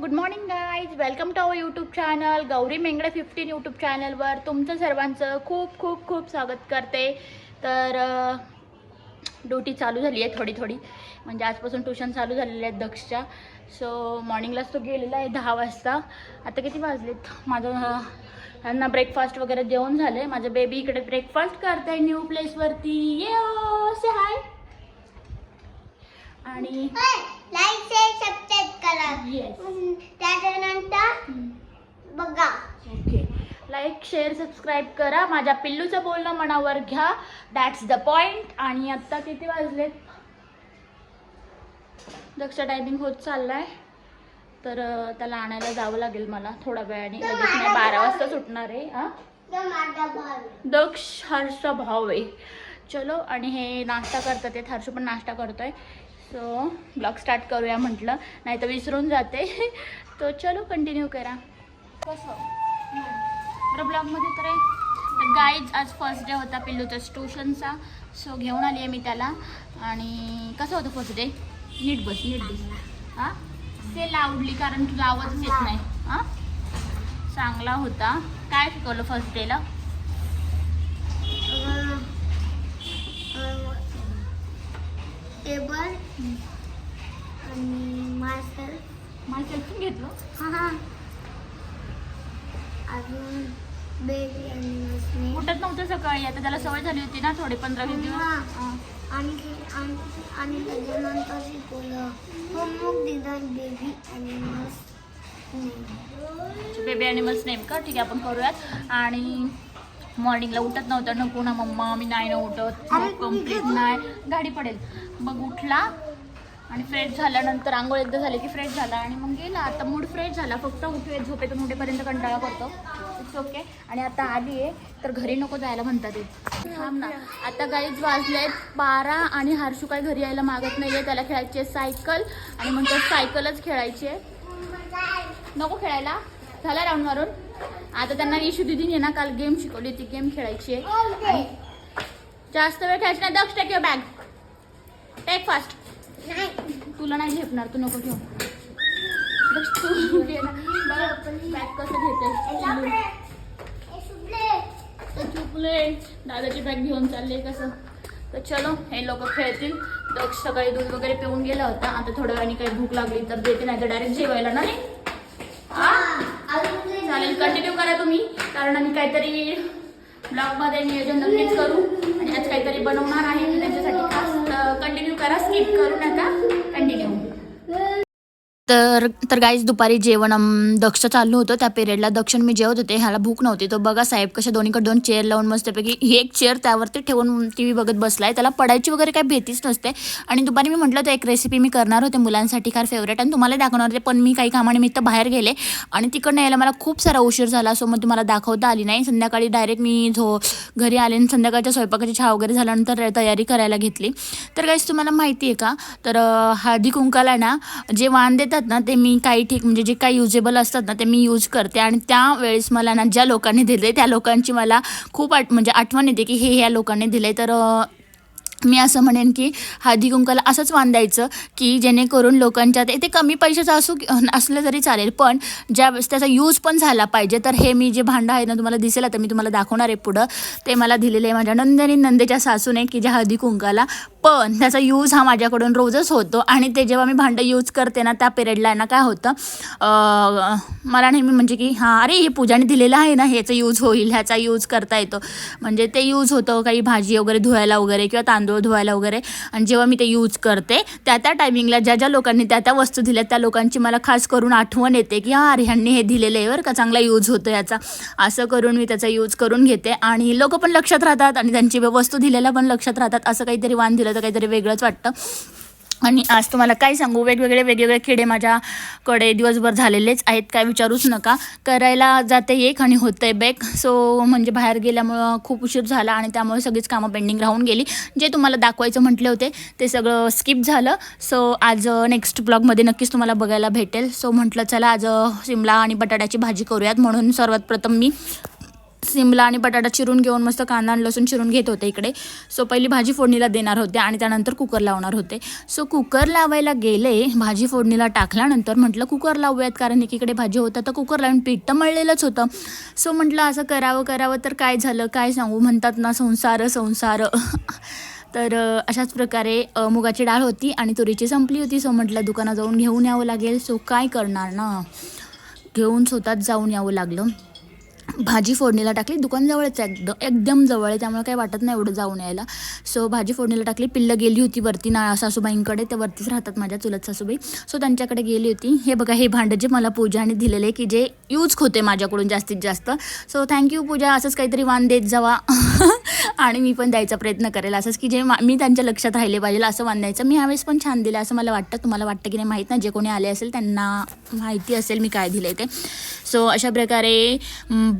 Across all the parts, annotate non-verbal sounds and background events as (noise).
Good morning guys welcome to our YouTube channel Gauri Mengade fifteen YouTube चॅनलवर तुमचं सर्वांचं खूप खूप खूप स्वागत करते. तर ड्युटी चालू झाली आहे थोडी थोडी. म्हणजे आजपासून ट्युशन चालू झालेले आहेत दक्षच्या. सो मॉर्निंगलाच तो गेलेला आहे दहा वाजता. आता किती वाजलेत? माझं त्यांना ब्रेकफास्ट वगैरे जेवण झालं आहे माझं बेबी इकडे ब्रेकफास्ट करत आहे न्यू प्लेसवरती ये हाय आणि लाईक शेअर सबस्क्राईब करा येस हम्म, त्याच्यानंतर बघा. ओके. लाईक शेअर सबस्क्राईब करा. माझ्या पिल्लूचं बोलणं मनावर घ्या. दॅट्स द पॉइंट आणि आत्ता किती वाजलेत? दक्ष टायमिंग होत चाललाय. तर त्याला आणायला जावं लागेल मला थोड्या वेळाने. लगेच नाही बारा वाजता सुटणार आहे. हां? दक्ष हर्षचा भाव. आहे चलो आणि हे नाश्ता करतात. हर्ष पण नाश्ता करतोय. सो ब्लॉग स्टार्ट करूया म्हटलं नाही तर विसरून जाते. (laughs) तो चलो कंटिन्यू करा. कसं? बरं ब्लॉगमध्ये तर आहे. तर गाईज आज फर्स्ट डे होता पिल्लूचा ट्युशनचा सो घेऊन आली आहे मी त्याला. आणि कसं होतं फर्स्ट डे नीट बस नीट बस. हां? ते लावडली कारण तुझा आवाजच येत नाही. हां? चांगला होता. काय शिकवलं फर्स्ट डेला टेबल आणि मास्टर मला सेल्फी घेतलं? हा हा. अजून बेबी आणि मसने उठत नव्हतं सकाळी. आता त्याला सवय झाली होती ना थोडे पंधरा वीस दिवस. हा. आणि आणि आणि त्याच्यानंतर शिकवलं होमवर्क दिलं बेबी आणि बेबी ॲनिमल्स नेम का? ठीक आहे आपण करूयात. आणि मॉर्निंगला उठत नव्हतं नको ना मम्मा मी नाही ना उठत. कंप्लीट नाही. गाडी पडेल. मग उठला आणि फ्रेश झाल्यानंतर आंघोळ एकदा झाली की फ्रेश झाला. आणि मग गेला. आता मूड फ्रेश झाला. फक्त उठवे झोपेतून उठेपर्यंत कंटाळा करतो. इट्स ओके आणि आता आली आहे तर घरी नको जायला म्हणतात थांब ना. आता गाईच वाजलेत बारा आणि हर्षू काय घरी यायला मागत नाही आहे त्याला खेळायची आहे सायकल. आणि मग तो सायकलच खेळायची आहे. नको खेळायला. झाला राऊंड मारून. आता त्यांना इशू दिदीने ना काल गेम शिकवली ती गेम खेळायची आहे. आणि जास्त वेळ खेळायची नाही. Daksh take bag take fast नाही. तुला नाही झेपणार तू नको घेऊ. दक्ष तू घे ना. बॅग कसं घेते. चुकले दादाची बॅग घेऊन चालले कसं. तर चलो हे लोक खेळतील. दक्ष सकाळी दूध वगैरे पिऊन गेला होता. आता थोड्या वेळाने काही भूक लागली तर देते नाही तर डायरेक्ट जेवायला ना नाही? चॅनल कंटिन्यू करा तुम्ही. कारण आम्ही काहीतरी ब्लॉगमध्ये नियोजन नक्कीच करू. आणि आज काहीतरी बनवणार आहे. त्याच्यासाठी खास कंटिन्यू करा. स्किप करू नका. तर तर गाईज दुपारी जेवण दक्ष चालू होतं. त्या पिरियडला दक्षिण मी जेवत होते. ह्याला भूक नव्हती. तो बघा साहेब कशा दोन्हीकडे दोन चेअर लावून मस्तपैकी ही एक चेअर त्यावरती ठेवून टी व्ही बघत बसलाय. त्याला पडायची वगैरे काही भीतीच नसते. आणि दुपारी मी म्हटलं तर एक रेसिपी मी करणार होते. मुलांसाठी फार फेवरेट आणि तुम्हाला दाखवणार होते पण मी काही कामानिमित्त बाहेर गेले आणि तिकडनं यायला मला खूप सारा उशीर झाला. सो मग तुम्हाला दाखवता आली नाही. संध्याकाळी डायरेक्ट मी झो घरी आले आणि संध्याकाळच्या स्वयंपाकाची छा वगैरे झाल्यानंतर तयारी करायला घेतली. तर गाईज तुम्हाला माहिती आहे का? तर हळदी कुंकाला ना जे वाण देतात ना ते मी काही ठीक म्हणजे जे काही युजेबल असतात ना ते मी यूज करते. आणि त्यावेळेस मला ना ज्या लोकांनी दिले त्या लोकांची मला खूप आठ म्हणजे आठवण येते की हे ह्या लोकांनी दिले. तर मी असं म्हणेन की हळदी कुंकाला असंच बांधायचं की जेणेकरून लोकांच्या ते कमी पैशाचं असू असलं तरी चालेल पण ज्या त्याचा यूज पण झाला पाहिजे तर हे मी जे भांडं आहे ना तुम्हाला दिसेल आता मी तुम्हाला दाखवणार आहे पुढं. ते मला दिलेलं आहे माझ्या नंदनी नंदेच्या सासूने की ज्या हळदी कुंकाला. पण त्याचा यूज हा माझ्याकडून रोजच होतो आणि ते जेव्हा मी भांडं यूज करते ना त्या पिरियडला ना काय होतं मला नेहमी म्हणजे की हां अरे हे पूजाने दिलेलं आहे ना ह्याचा यूज होईल ह्याचा यूज करता येतो. म्हणजे ते यूज होतं काही भाजी वगैरे धुवायला वगैरे किंवा तांदूळ धुवायला वगैरे. आणि जेव्हा मी ते यूज करते त्या त्या टायमिंगला ज्या ज्या लोकांनी त्या त्या वस्तू दिल्या त्या लोकांची मला खास करून आठवण येते की हां अरे ह्यांनी हे दिलेलं आहे बरं का चांगला यूज होतो याचा. असं करून मी त्याचा यूज करून घेते. आणि लोक पण लक्षात राहतात आणि त्यांची वस्तू दिलेल्या पण लक्षात राहतात. असं काहीतरी वाण दिलं तर काहीतरी वेगळंच वाटतं. आणि आज तुम्हाला काय सांगू? वेगवेगळे वेगवेगळे किडे माझ्याकडे दिवसभर झालेलेच आहेत. काय विचारूच नका. करायला जाते एक आणि होतं आहे बेक सो म्हणजे बाहेर गेल्यामुळं खूप उशीर झाला आणि त्यामुळे सगळीच कामं पेंडिंग राहून गेली. जे तुम्हाला दाखवायचं म्हटले होते ते सगळं स्किप झालं. सो आज नेक्स्ट ब्लॉगमध्ये नक्कीच तुम्हाला बघायला भेटेल. सो म्हटलं चला आज शिमला आणि बटाट्याची भाजी करूयात. म्हणून सर्वात प्रथम मी सिमला आणि बटाटा चिरून घेऊन मस्त कांदा आणि लसूण चिरून घेत होते इकडे. सो पहिली भाजी फोडणीला देणार होते आणि त्यानंतर कुकर लावणार होते. सो कुकर लावायला गेले भाजी फोडणीला टाकल्यानंतर म्हटलं कुकर लावूयात कारण एकीकडे भाजी होतं तर कुकर लावून पीठ तर मळलेलंच होतं. सो म्हटलं असं करावं करावं तर काय झालं काय सांगू? म्हणतात ना संसार संसार. (laughs) तर अशाच प्रकारे मुगाची डाळ होती आणि तुरीची संपली होती. सो म्हटलं दुकानात जाऊन घेऊन यावं लागेल. सो काय करणार ना? घेऊन स्वतःच जाऊन यावं लागलं. भाजी फोडणीला टाकली. दुकानजवळच आहे. एकदम एकदम जवळ आहे. त्यामुळे काही वाटत नाही एवढं जाऊन यायला. सो भाजी फोडणीला टाकली. पिल्लं गेली होती वरती ना सासूबाईंकडे. ते वरतीच राहतात माझ्या चुलत सासूबाई. सो त्यांच्याकडे गेली होती. हे बघा हे भांडं जे मला पूजाने दिलेले की जे यूज होते माझ्याकडून जास्तीत जास्त. So thank you Pooja. असंच काहीतरी वाण देत जावा. (laughs) आणि मी पण द्यायचा प्रयत्न करेल. असंच की जे मा- मी त्यांच्या लक्षात राहिले पाहिजे असं मानायचं मी ह्यावेळेस पण छान दिलं असं मला वाटतं. तुम्हाला वाटतं की नाही माहीत ना? जे कोणी आले असेल त्यांना माहिती असेल मी काय दिलं ते. सो अशा प्रकारे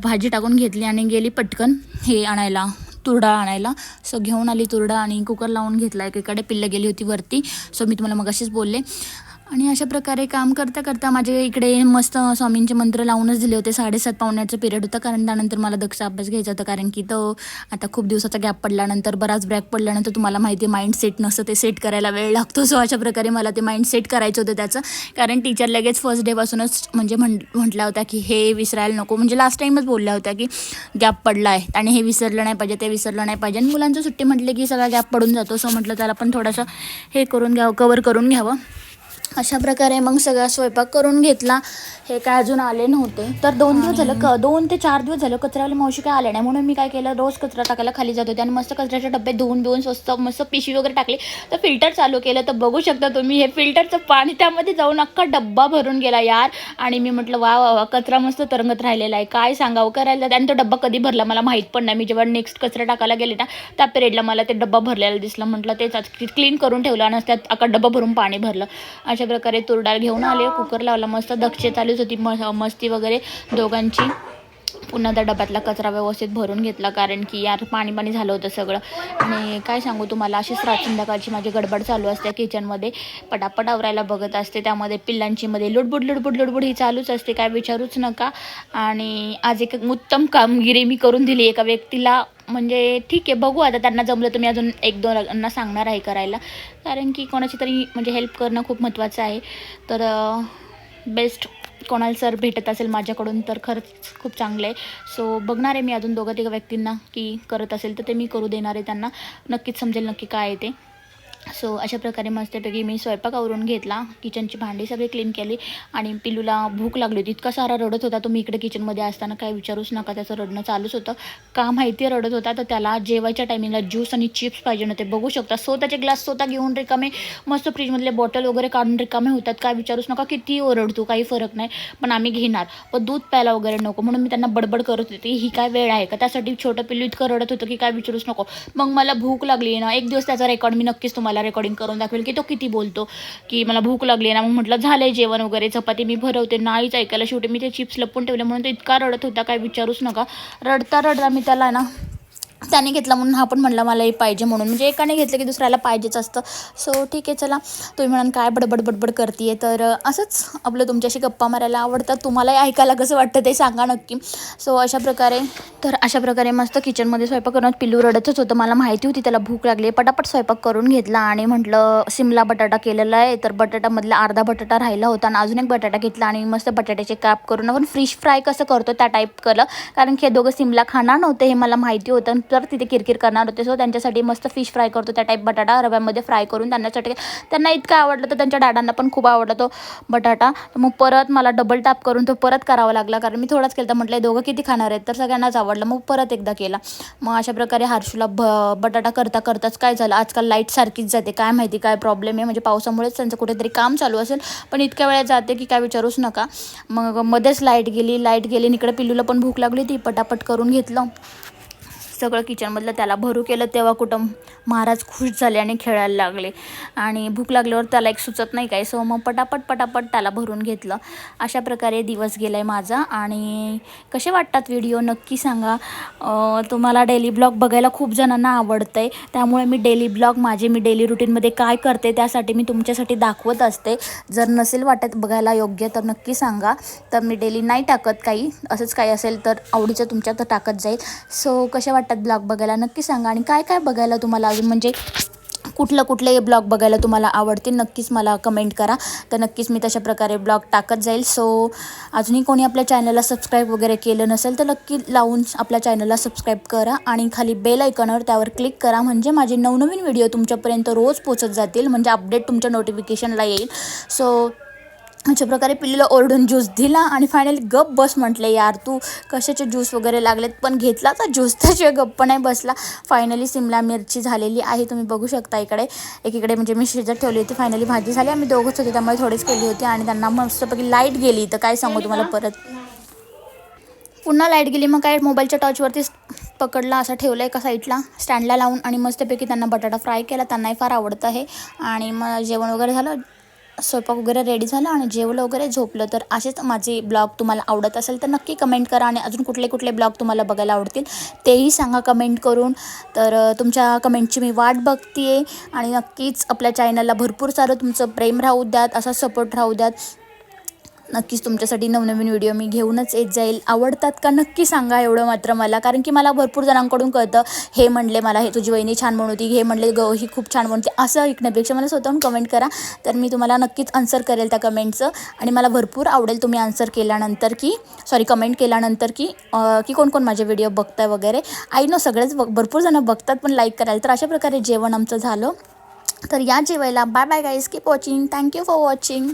भाजी टाकून घेतली आणि गेली पटकन हे आणायला तुरडा आणायला. सो घेऊन आली तुरडा आणि कुकर लावून घेतला. एकीकडे पिल्लं गेली होती वरती. सो मी तुम्हाला मगाशीच बोलले. आणि अशा प्रकारे काम करता करता माझे इकडे मस्त स्वामींचे मंत्र लावूनच दिले होते. साडेसात पावण्याचं पिरियड होतं. कारण त्यानंतर मला दक्ष अभ्यास घ्यायचा होता. कारण की तो आता खूप दिवसाचा गॅप पडल्यानंतर बराच ब्रॅक पडल्यानंतर तुम्हाला माहिती आहे माइंड सेट नसतं ते सेट करायला वेळ लागतो. सो अशा प्रकारे मला ते माइंड सेट करायचं होतं त्याचं. कारण टीचर लगेच फर्स्ट डेपासूनच म्हणजे म्हण म्हटल्या होत्या की हे विसरायला नको. म्हणजे लास्ट टाईमच बोलल्या होत्या की गॅप पडला आहे आणि हे विसरलं नाही पाहिजे ते विसरलं नाही पाहिजे. आणि मुलांचं सुट्टी म्हटले की सगळा गॅप पडून जातो. सो म्हटलं त्याला पण थोडंसं हे करून घ्यावं कवर करून घ्यावं. अशा प्रकारे मग सगळा स्वयंपाक करून घेतला. हे काय अजून आले नव्हते. तर दोन दिवस झालं क दोन ते चार दिवस झालं कचरावाले मावशी काय आले नाही. म्हणून मी काय केलं रोज कचरा टाकायला खाली जात होते. आणि मस्त कचऱ्याचे डब्बे धुवून धुवून स्वस्त मस्त पिशवी वगैरे टाकली. तर फिल्टर चालू केलं. तर बघू शकता तुम्ही हे फिल्टरचं पाणी त्यामध्ये जाऊन अख्खा डब्बा भरून गेला यार. आणि मी म्हटलं वा वा वा कचरा मस्त तरंगत राहिलेला आहे. काय सांगावं करायला आणि तो डब्बा कधी भरला मला माहीत पण नाही. मी जेव्हा नेक्स्ट कचरा टाकायला गेले ना त्या पिरियडला मला ते डब्बा भरलेला दिसला. म्हटलं तेच क्लीन करून ठेवलं. आणि त्यात अख्खा डब्बा भरून पाणी भरलं. अशा प्रकारे तुरडाळ घेऊन आले. कुकर लावला मस्त दक्षे चालूच होती. म मस्ती वगैरे दोघांची. पुन्हा त्या डब्यातला कचरा व्यवस्थित भरून घेतला कारण की यार पाणी पाणी झालं होतं सगळं. आणि काय सांगू तुम्हाला अशीच रात संध्याकाळची माझी गडबड चालू असते किचनमध्ये पटापट आवरायला बघत असते त्यामध्ये पिल्लांची मध्ये लुडबुड लुडबुड लुडबुड ही चालूच असते काय विचारूच नका. आणि आज एक उत्तम कामगिरी मी करून दिली एका व्यक्तीला. म्हणजे ठीक आहे बघू आता त्यांना जमलं तर मी अजून एक दोनना सांगणार आहे करायला. कारण की कोणाची तरी म्हणजे हेल्प करणं खूप महत्त्वाचं आहे. तर बेस्ट कोणाला सर भेटत असेल माझ्याकडून तर खरंच खूप चांगलं आहे. सो बघणार आहे मी अजून दोघं तिघं व्यक्तींना की करत असेल तर ते मी करू देणार आहे त्यांना. नक्कीच समजेल नक्की काय आहे ते. सो अशा प्रकारे मस्तपैकी मी स्वयंपाक आवरून घेतला. किचनची भांडी सगळी क्लीन केली. आणि पिलूला भूक लागली होती. इतका सारा रडत होता. तो मी इकडे किचनमध्ये असताना काय विचारूच नका. त्याचं रडणं चालूच होतं. का माहिती रडत होता? तर त्याला जेवायच्या टायमिंगला ज्यूस आणि चिप्स पाहिजे नव्हते. बघू शकता. स्वतःचे ग्लास स्वतः घेऊन रिकामे मस्त फ्रीजमधले बॉटल वगैरे काढून रिकामे होतात. काय विचारूच नका. किती ओरडतो. काही फरक नाही. पण आम्ही घेणार. पण दूध प्यायला वगैरे नको. म्हणून मी त्यांना बडबड करत होते. ही काय वेळ आहे का? त्यासाठी छोटं पिल्लू इतकं रडत होतं की काय विचारूच नको. मग मला भूक लागली ना. एक दिवस त्याचा रेकॉर्ड मी नक्कीच तुम्हाला रेकॉर्डिंग करून दाखवेल की तो किती बोलतो की मला भूक लागली ना मग म्हटलं झालंय जेवण वगैरे चपाती मी भरवते नाहीच ऐकायला शेवटी. मी ते चिप्स लपून ठेवले म्हणून तो इतका रडत होता काय विचारूच नका. रडता रडता मी त्याला ना त्याने घेतला म्हणून हा पण म्हणला मला हे पाहिजे म्हणून. म्हणजे एकाने घेतलं की दुसऱ्याला पाहिजेच असतं. सो ठीक आहे चला. तुम्ही म्हणाल काय बडबड बडबड करते तर असंच आपलं तुमच्याशी गप्पा मारायला आवडतात. तुम्हालाही ऐकायला कसं वाटतं ते सांगा नक्की. सो अशा प्रकारे तर अशा प्रकारे मस्त किचनमध्ये स्वयंपाक करून पिल्लू रडतच होतं. मला माहिती होती त्याला भूक लागली. पटापट स्वयंपाक करून घेतला आणि म्हटलं सिमला बटाटा केलेला आहे. तर बटाटामधला अर्धा बटाटा राहिला होता आणि अजून एक बटाटा घेतला आणि मस्त बटाट्याचे काप करून आपण फिश फ्राय कसं करतो त्या टाईप केलं. कारण की हे दोघं सिमला खाणार नव्हते हे मला माहिती होतं. तर तिथे किरकिर करणार होते. सो त्यांच्यासाठी मस्त फिश फ्राय करतो. त्या टाईप बटाटा रव्यामध्ये फ्राय करून त्यांच्यासाठी त्यांना इतकं आवडलं तर त्यांच्या डाडांना पण खूप आवडला तो बटाटा. तर मग परत मला डबल टॅप करून तो परत करावा लागला. कारण मी थोडाच केला तर म्हटलं दोघं किती खाणार आहेत? तर सगळ्यांनाच आवडलं. मग परत एकदा केला. मग अशा प्रकारे हर्षूला ब बटाटा करता करताच काय झालं? आजकाल लाइट सारखीच जाते. काय माहिती काय प्रॉब्लेम आहे? म्हणजे पावसामुळेच त्यांचं कुठेतरी काम चालू असेल. पण इतक्या वेळेस जाते की काय विचारूच नका. मग मध्येच लाइट गेली लाइट गेली इकडे पिल्लूला पण भूक लागली ती पटापट करून घेतलं. सगळं किचनमधलं त्याला भरू केलं तेव्हा कुठं महाराज खुश झाले आणि खेळायला लागले. आणि भूक लागल्यावर त्याला एक सुचत नाही काय सो मग पटापट पटापट त्याला भरून घेतलं. अशा प्रकारे दिवस गेला आहे माझा. आणि कसे वाटतात व्हिडिओ नक्की सांगा. तुम्हाला डेली ब्लॉग बघायला खूप जणांना आवडतं आहे त्यामुळे मी डेली ब्लॉग माझे मी डेली रुटीनमध्ये काय करते त्यासाठी मी तुमच्यासाठी दाखवत असते. जर नसेल वाटत बघायला योग्य तर नक्की सांगा. तर मी डेली नाही टाकत काही. असंच काही असेल तर आवडीचं तुमच्या तर टाकत जाईल. सो कसे वाटतात ब्लॉग बघायला नक्की सांगा. आणि काय काय बघायला तुम्हाला अजून म्हणजे कुठलं कुठले ब्लॉग बघायला तुम्हाला आवडतील नक्कीच मला कमेंट करा. तर नक्कीच मी तशा प्रकारे ब्लॉग टाकत जाईल. सो अजूनही कोणी आपल्या चॅनलला सबस्क्राईब वगैरे केलं नसेल तर नक्की लावून आपल्या चॅनलला सबस्क्राईब करा. आणि खाली बेल ऐकॉनवर त्यावर क्लिक करा. म्हणजे माझे नवनवीन व्हिडिओ तुमच्यापर्यंत रोज पोचत जातील. म्हणजे अपडेट तुमच्या नोटिफिकेशनला येईल. सो अशा प्रकारे पिल्लीला ओरडून ज्यूस दिला आणि फायनली गप बस म्हटले यार तू कशाचे ज्यूस वगैरे लागलेत? पण घेतला तर ज्यूस त्याशिवाय गप्प नाही बसला. फायनली सिमला मिरची झालेली आहे तुम्ही बघू शकता इकडे. एकीकडे म्हणजे मी शिजत ठेवली होती. फायनली भाजी झाली. आम्ही दोघंच होते त्यामुळे थोडीच केली होती आणि त्यांना मस्तपैकी लाइट गेली तर काय सांगू तुम्हाला परत? पुन्हा लाइट गेली. मग काय मोबाईलच्या टॉचवरती पकडला असा ठेवला एका साईडला स्टँडला लावून आणि मस्तपैकी त्यांना बटाटा फ्राय केला. त्यांनाही फार आवडतं आहे. आणि मग जेवण वगैरे झालं. स्वयंपाक वगैरे रेडी झाला आणि जेवलं वगैरे झोपलं तर असेच माझे ब्लॉग तुम्हाला आवडत असेल तर नक्की कमेंट करा आणि अजून कुठले कुठले ब्लॉग तुम्हाला बघायला आवडतील तेही सांगा कमेंट करून. तर तुमच्या कमेंटची मी वाट बघते आणि नक्कीच आपल्या चॅनलला भरपूर सारं तुमचं प्रेम राहू द्यात असा सपोर्ट राहू द्यात. नक्कीच तुमच्यासाठी नवनवीन व्हिडिओ मी घेऊनच येत जाईल. आवडतात का? नक्की सांगा एवढं मात्र मला. कारण की मला भरपूर जणांकडून कळतं हे म्हणले मला हे तुझी वहिनी छान बनवती हे म्हणले ग ही खूप छान म्हणते असं ऐकण्यापेक्षा मला स्वतःहून कमेंट करा. तर मी तुम्हाला नक्कीच आन्सर करेल त्या कमेंटचं आणि मला भरपूर आवडेल तुम्ही आन्सर केल्यानंतर की सॉरी कमेंट केल्यानंतर की की कोण कोण माझे व्हिडिओ बघताय वगैरे. आय नो सगळेच बघ भरपूर जणं बघतात पण लाईक करायला. तर अशा प्रकारे जेवण आमचं झालं. तर या जेवायला. Bye bye guys keep watching thank you for watching